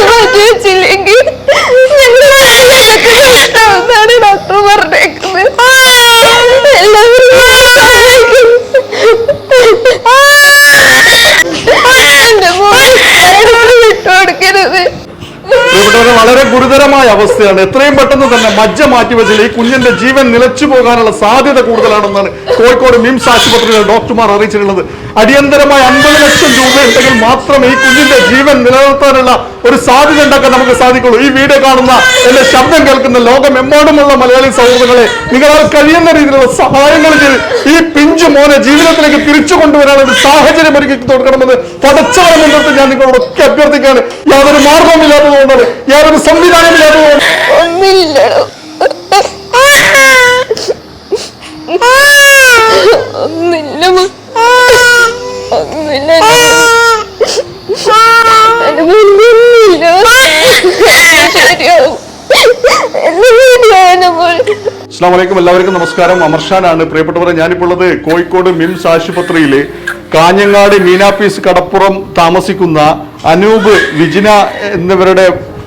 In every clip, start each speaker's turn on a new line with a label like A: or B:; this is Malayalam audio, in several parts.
A: മാറ്റി വെച്ചില്ലെങ്കിൽ നഷ്ടമെന്നാണ് ഡോക്ടർ പറഞ്ഞേക്കുന്നത് എല്ലാവരും സഹായിക്കും. എന്റെ മോനെ വിട്ടുകൊടുക്കരുത്
B: പ്രിയപ്പെട്ടവരെ വളരെ ഗുരുതരമായ അവസ്ഥയാണ്. എത്രയും പെട്ടെന്ന് തന്നെ മജ്ജ മാറ്റിവെച്ചാൽ ഈ കുഞ്ഞിന്റെ ജീവൻ നിലച്ചു പോകാനുള്ള സാധ്യത കൂടുതലാണെന്നാണ് കോഴിക്കോട് മിംസ് ആശുപത്രിയിലെ ഡോക്ടർമാർ അറിയിച്ചിട്ടുള്ളത്. അടിയന്തരമായി അൻപത് ലക്ഷം രൂപ ഉണ്ടെങ്കിൽ മാത്രമേ ഈ കുഞ്ഞിന്റെ ജീവൻ നിലനിർത്താനുള്ള ഒരു സാധ്യത ഉണ്ടാക്കാൻ നമുക്ക് സാധിക്കുള്ളൂ. ഈ വീഡിയോ കാണുന്ന എന്റെ ശബ്ദം കേൾക്കുന്ന ലോകമെമ്പാടുമുള്ള മലയാളി സൗഹൃദങ്ങളെ നിങ്ങളാൽ കഴിയുന്ന രീതിയിലുള്ള സഹായങ്ങൾ ചെയ്ത് ഈ പിഞ്ചു മോനെ ജീവിതത്തിലേക്ക് തിരിച്ചു കൊണ്ടുവരാനുള്ള ഒരു സാഹചര്യം ഒരുക്കി കൊടുക്കണമെന്ന് പടച്ചാലം എന്നിട്ട് ഞാൻ നിങ്ങളോടൊക്കെ അഭ്യർത്ഥിക്കുകയാണ്. യാതൊരു മാർഗവുമില്ലാത്തതുകൊണ്ടാണ് യാതൊരു സംവിധാനമില്ലാത്തതുകൊണ്ട്
A: ഒന്നില്ലടോ.
B: അസ്സാം വലൈക്കും എല്ലാവർക്കും നമസ്കാരം. അമർഷാനാണ് പ്രിയപ്പെട്ടവരെ ഞാനിപ്പോൾ ഉള്ളത് കോഴിക്കോട് മിംസ് ആശുപത്രിയിലെ കാഞ്ഞങ്ങാട് മീനാപ്പീസ് കടപ്പുറം താമസിക്കുന്ന അനൂപ് വിജിന എന്നിവരുടെ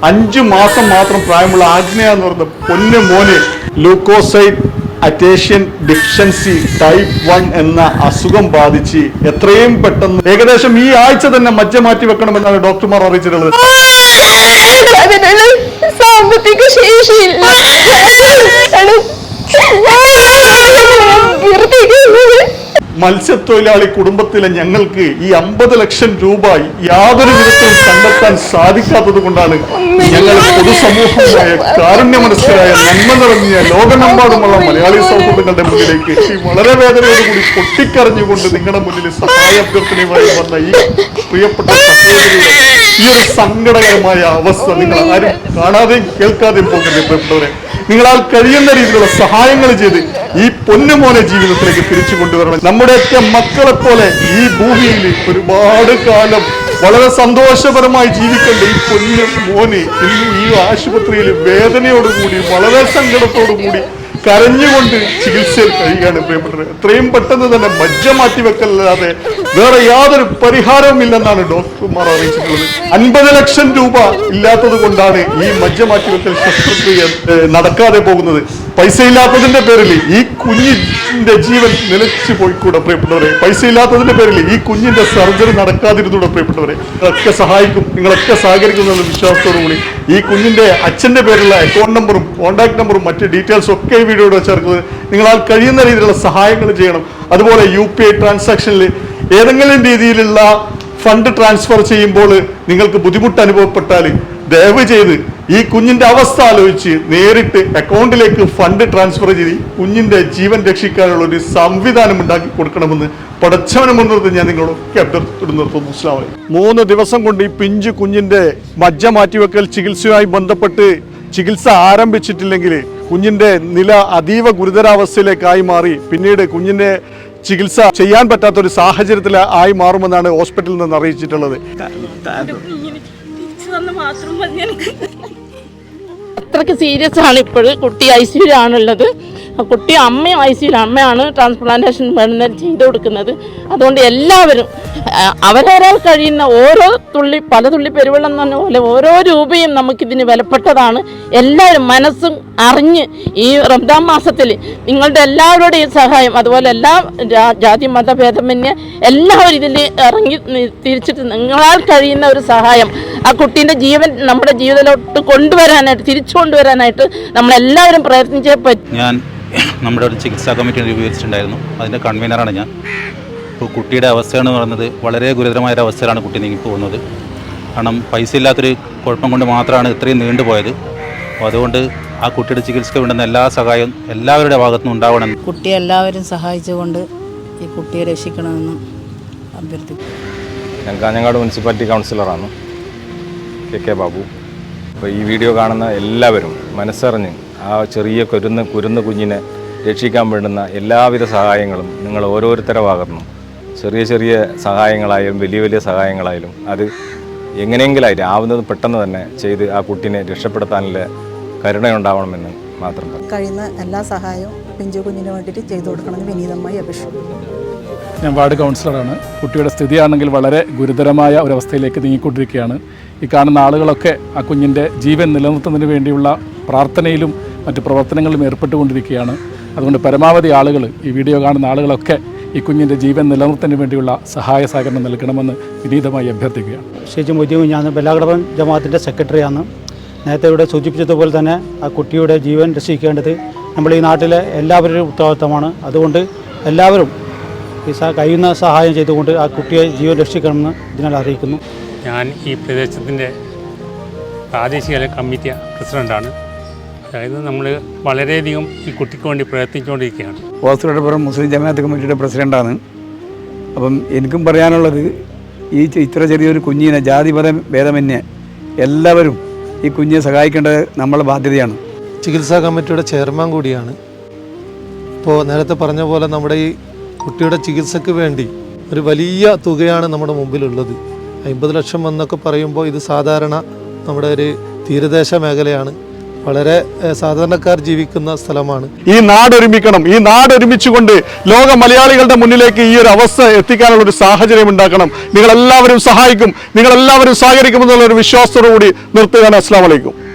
B: അഞ്ച് മാസം മാത്രം പ്രായമുള്ള ആജ്ഞയ എന്ന് പറയുന്ന പൊന്നു മോന് leukocyte adhesion deficiency type one എന്ന അസുഖം ബാധിച്ച് എത്രയും പെട്ടെന്ന് ഏകദേശം ഈ ആഴ്ച തന്നെ മജ്ജ മാറ്റി വെക്കണമെന്നാണ് ഡോക്ടർമാർ അറിയിച്ചിട്ടുള്ളത്.
A: സാമ്പത്തിക ശേഷിയില്ല. Ah!
B: മത്സ്യത്തൊഴിലാളി കുടുംബത്തിലെ ഞങ്ങൾക്ക് ഈ അമ്പത് ലക്ഷം രൂപ യാതൊരു വിധത്തിലും കണ്ടെത്താൻ സാധിക്കാത്തത് കൊണ്ടാണ് ഞങ്ങൾ പൊതുസമൂഹമായ കാരുണ്യ മനസ്കരായ നന്മ നിറഞ്ഞ ലോകമെമ്പാടുമുള്ള മലയാളി സൗഹൃദങ്ങളുടെ മുന്നിലേക്ക് വളരെ വേദനയോടുകൂടി പൊട്ടിക്കറിഞ്ഞുകൊണ്ട് നിങ്ങളുടെ മുന്നിൽ സഹായ അഭ്യർത്ഥനയുമായി വന്ന ഈ പ്രിയപ്പെട്ട സഹോദരിയുടെ ഈ ഒരു സങ്കടകരമായ അവസ്ഥ നിങ്ങൾ ആരും കാണാതെയും കേൾക്കാതെയും പോകുന്നത് പ്രിയപ്പെട്ടവരെ? നിങ്ങളാൽ കഴിയുന്ന രീതിയിലുള്ള സഹായങ്ങൾ ചെയ്ത് ഈ പൊന്നുമോനെ ജീവിതത്തിലേക്ക് തിരിച്ചു കൊണ്ടുവരണം. നമ്മുടെയൊക്കെ മക്കളെ പോലെ ഈ ഭൂമിയിൽ ഒരുപാട് കാലം വളരെ സന്തോഷപരമായി ജീവിക്കേണ്ട ഈ പൊന്നു മോന് ഇന്ന് ഈ ആശുപത്രിയിൽ വേദനയോടുകൂടി വളരെ സങ്കടത്തോടുകൂടി കരഞ്ഞുകൊണ്ട് ചികിത്സയിൽ കഴിയുകയാണ് പ്രിയപ്പെട്ടത് എത്രയും പെട്ടെന്ന് തന്നെ മജ്ജ മാറ്റി വെക്കല്ലാതെ വേറെ യാതൊരു പരിഹാരവും ഇല്ലെന്നാണ് ഡോക്ടർമാർ അറിയിച്ചിട്ടുള്ളത്. അൻപത് ലക്ഷം രൂപ ഇല്ലാത്തത് കൊണ്ടാണ് ഈ മജ്ജ മാറ്റി വെക്കൽ ശസ്ത്രക്രിയ നടക്കാതെ പോകുന്നത്. പൈസ ഇല്ലാത്തതിന്റെ പേരിൽ ഈ കുഞ്ഞിന്റെ ജീവൻ നിലച്ചു പോയിക്കൂടെ പ്രിയപ്പെട്ടവരെ. പൈസ ഇല്ലാത്തതിന്റെ പേരിൽ ഈ കുഞ്ഞിന്റെ സർജറി നടക്കാതിരുന്നൂടെ പ്രിയപ്പെട്ടവരെ. നിങ്ങളൊക്കെ സഹായിക്കും നിങ്ങളൊക്കെ സഹകരിക്കുമെന്ന വിശ്വാസത്തോടു കൂടി ഈ കുഞ്ഞിന്റെ അച്ഛന്റെ പേരിലുള്ള അക്കൗണ്ട് നമ്പറും കോൺടാക്ട് നമ്പറും മറ്റ് ഡീറ്റെയിൽസും ഒക്കെ ഈ വീഡിയോയുടെ ചേർക്കുന്നത് നിങ്ങളാൽ കഴിയുന്ന രീതിയിലുള്ള സഹായങ്ങൾ ചെയ്യണം. അതുപോലെ യു പി ഐ ട്രാൻസാക്ഷനിൽ ഏതെങ്കിലും രീതിയിലുള്ള ഫണ്ട് ട്രാൻസ്ഫർ ചെയ്യുമ്പോൾ നിങ്ങൾക്ക് ബുദ്ധിമുട്ട് അനുഭവപ്പെട്ടാൽ ദയവ് ചെയ്ത് ഈ കുഞ്ഞിന്റെ അവസ്ഥ ആലോചിച്ച് നേരിട്ട് അക്കൗണ്ടിലേക്ക് ഫണ്ട് ട്രാൻസ്ഫർ ചെയ്ത് കുഞ്ഞിന്റെ ജീവൻ രക്ഷിക്കാനുള്ള ഒരു സംവിധാനം ഉണ്ടാക്കി കൊടുക്കണമെന്ന് പടച്ചവനെ മുൻനിർത്തി ഞാൻ നിങ്ങളൊക്കെ അഭ്യർത്ഥിച്ചു നിർത്തുന്നു. മൂന്ന് ദിവസം കൊണ്ട് ഈ പിഞ്ചു കുഞ്ഞിന്റെ മജ്ജ മാറ്റിവെക്കൽ ചികിത്സയുമായി ബന്ധപ്പെട്ട് ചികിത്സ ആരംഭിച്ചിട്ടില്ലെങ്കിൽ കുഞ്ഞിന്റെ നില അതീവ ഗുരുതരാവസ്ഥയിലേക്കായി മാറി. പിന്നീട് കുഞ്ഞിന്റെ ചികിത്സ ചെയ്യാൻ പറ്റാത്ത ഒരു സാഹചര്യത്തിൽ ആയി മാറുമെന്നാണ് ഹോസ്പിറ്റലിൽ നിന്ന് അറിയിച്ചിട്ടുള്ളത്.
C: തന്ന മാത്രം മതി
D: സീരിയസ് ആണ് ഇപ്പോൾ. കുട്ടി ഐ സിയിലാണുള്ളത് കുട്ടി അമ്മയും ഐ സിയിൽ അമ്മയാണ് ട്രാൻസ്പ്ലാന്റേഷൻ മരുന്ന് ചെയ്തു കൊടുക്കുന്നത്. അതുകൊണ്ട് എല്ലാവരും അവരവരാൽ കഴിയുന്ന ഓരോ തുള്ളി പല തുള്ളി പെരുവെള്ളം എന്ന് പറഞ്ഞ പോലെ ഓരോ രൂപയും നമുക്കിതിന് വിലപ്പെട്ടതാണ്. എല്ലാവരും മനസ്സും അറിഞ്ഞ് ഈ റംദാൻ മാസത്തിൽ നിങ്ങളുടെ എല്ലാവരുടെയും സഹായം അതുപോലെ എല്ലാ ജാതി മതഭേദമന്യേ എല്ലാവരും ഇതിൽ ഇറങ്ങി തിരിച്ചിട്ട് നിങ്ങളാൽ കഴിയുന്ന ഒരു സഹായം. ആ കുട്ടീന്റെ ജീവൻ നമ്മുടെ ജീവിതത്തിലോട്ട് കൊണ്ടുവരാനായിട്ട് തിരിച്ചു കൊണ്ടുവരാനായിട്ട് നമ്മളെല്ലാവരും പ്രയത്നിച്ചേ പറ്റും.
E: ഞാൻ നമ്മുടെ ഒരു ചികിത്സാ കമ്മിറ്റി രൂപീകരിച്ചിട്ടുണ്ടായിരുന്നു. അതിന്റെ കൺവീനറാണ് ഞാൻ. ഇപ്പോൾ കുട്ടിയുടെ അവസ്ഥയെന്ന് പറയുന്നത് വളരെ ഗുരുതരമായ ഒരു അവസ്ഥയിലാണ് കുട്ടി നീങ്ങി പോകുന്നത്. കാരണം പൈസ ഇല്ലാത്തൊരു കുഴപ്പം കൊണ്ട് മാത്രമാണ് ഇത്രയും നീണ്ടുപോയത്. അപ്പോൾ അതുകൊണ്ട് ആ കുട്ടിയുടെ ചികിത്സയ്ക്ക് വേണ്ടുന്ന എല്ലാ സഹായവും എല്ലാവരുടെ ഭാഗത്തുനിന്നും ഉണ്ടാവണം.
F: കുട്ടിയെ എല്ലാവരും സഹായിച്ചുകൊണ്ട് ഈ കുട്ടിയെ രക്ഷിക്കണമെന്ന് അഭ്യർത്ഥിക്കുന്നു.
G: ഞാൻ Kanhangad municipality കൗൺസിലറാണ്. K K Babu. അപ്പോൾ ഈ വീഡിയോ കാണുന്ന എല്ലാവരും മനസ്സറിഞ്ഞ് ആ ചെറിയ കുരുന്ന് കുരുന്ന് കുഞ്ഞിനെ രക്ഷിക്കാൻ വേണ്ടുന്ന എല്ലാവിധ സഹായങ്ങളും നിങ്ങൾ ഓരോരുത്തരുടെ ഭാഗത്തുനിന്നും ചെറിയ ചെറിയ സഹായങ്ങളായാലും വലിയ വലിയ സഹായങ്ങളായാലും അത് എങ്ങനെയെങ്കിലും ആവുന്നത് പെട്ടെന്ന് തന്നെ ചെയ്ത് ആ കുട്ടീനെ രക്ഷപ്പെടുത്താനുള്ള കരുണയുണ്ടാവണമെന്ന് മാത്രം
F: കഴിയുന്ന എല്ലാ സഹായവും പിഞ്ചു കുഞ്ഞിന് വേണ്ടിയിട്ട് ചെയ്തു കൊടുക്കണമെന്ന് വിനീതമായി അപേക്ഷിക്കുന്നു.
H: ഞാൻ വാർഡ് കൗൺസിലറാണ്. കുട്ടിയുടെ സ്ഥിതിയാണെങ്കിൽ വളരെ ഗുരുതരമായ ഒരവസ്ഥയിലേക്ക് നീങ്ങിക്കൊണ്ടിരിക്കുകയാണ്. ഈ കാണുന്ന ആളുകളൊക്കെ ആ കുഞ്ഞിന്റെ ജീവൻ നിലനിർത്തുന്നതിന് വേണ്ടിയുള്ള പ്രാർത്ഥനയിലും മറ്റ് പ്രവർത്തനങ്ങളിലും ഏർപ്പെട്ടുകൊണ്ടിരിക്കുകയാണ്. അതുകൊണ്ട് പരമാവധി ആളുകൾ ഈ വീഡിയോ കാണുന്ന ആളുകളൊക്കെ ഈ കുഞ്ഞിന്റെ ജീവൻ നിലനിർത്തുന്നതിന് വേണ്ടിയുള്ള സഹായ സഹകരണം നൽകണമെന്ന് വിനീതമായി അഭ്യർത്ഥിക്കുകയാണ്.
I: ഷെയ്ജ് മൊയ്തീൻ ഞാൻ ബലാഘടവൻ ജമാഅത്തിന്റെ സെക്രട്ടറിയാണ്. നേരത്തെ ഇവിടെ സൂചിപ്പിച്ചതുപോലെ തന്നെ ആ കുട്ടിയുടെ ജീവൻ രക്ഷിക്കേണ്ടത് നമ്മൾ ഈ നാട്ടിലെ എല്ലാവരുടെയും ഉത്തരവാദിത്തമാണ്. അതുകൊണ്ട് എല്ലാവരും ഈ സ- കഴിയുന്ന സഹായം ചെയ്തുകൊണ്ട് ആ കുട്ടിയെ ജീവൻ രക്ഷിക്കണമെന്ന് ഇതിനാൽ അറിയിക്കുന്നു.
J: ഞാൻ ഈ പ്രദേശത്തിന്റെ പ്രാദേശിക കമ്മിറ്റി പ്രസിഡന്റാണ് അതായത് നമ്മൾ വളരെയധികം ഈ കുട്ടിക്ക് വേണ്ടി പ്രയത്നിച്ചുകൊണ്ടിരിക്കുകയാണ്.
K: ഓസ്ട്രേലിയപ്പുറം മുസ്ലിം ജമാഅത്ത് കമ്മിറ്റിയുടെ പ്രസിഡന്റാണ് അപ്പം എനിക്കും പറയാനുള്ളത് ഈ ഇത്ര ചെറിയൊരു കുഞ്ഞിനെ ജാതിപഥ ഭേദമന്യേ എല്ലാവരും ഈ കുഞ്ഞിനെ സഹായിക്കേണ്ടത് നമ്മളെ ബാധ്യതയാണ്.
L: ചികിത്സാ കമ്മിറ്റിയുടെ ചെയർമാൻ കൂടിയാണ്. ഇപ്പോൾ നേരത്തെ പറഞ്ഞ പോലെ നമ്മുടെ ഈ കുട്ടിയുടെ ചികിത്സയ്ക്ക് വേണ്ടി ഒരു വലിയ തുകയാണ് നമ്മുടെ മുമ്പിലുള്ളത്. അമ്പത് ലക്ഷം എന്നൊക്കെ പറയുമ്പോൾ ഇത് സാധാരണ നമ്മുടെ ഒരു തീരദേശ മേഖലയാണ്. വളരെ സാധാരണക്കാർ ജീവിക്കുന്ന സ്ഥലമാണ്.
B: ഈ നാട് ഒരുമിക്കണം. ഈ നാട് ഒരുമിച്ചുകൊണ്ട് ലോക മലയാളികളുടെ മുന്നിലേക്ക് ഈ ഒരു അവസ്ഥ എത്തിക്കാനുള്ള ഒരു സാഹചര്യം ഉണ്ടാക്കണം. നിങ്ങൾ എല്ലാവരും സഹായിക്കും. നിങ്ങൾ എല്ലാവരും സഹകരിക്കുമെന്നുള്ള ഒരു വിശ്വാസത്തോടു കൂടി നിർത്തുകയാണ്. അസ്സാം വലൈക്കും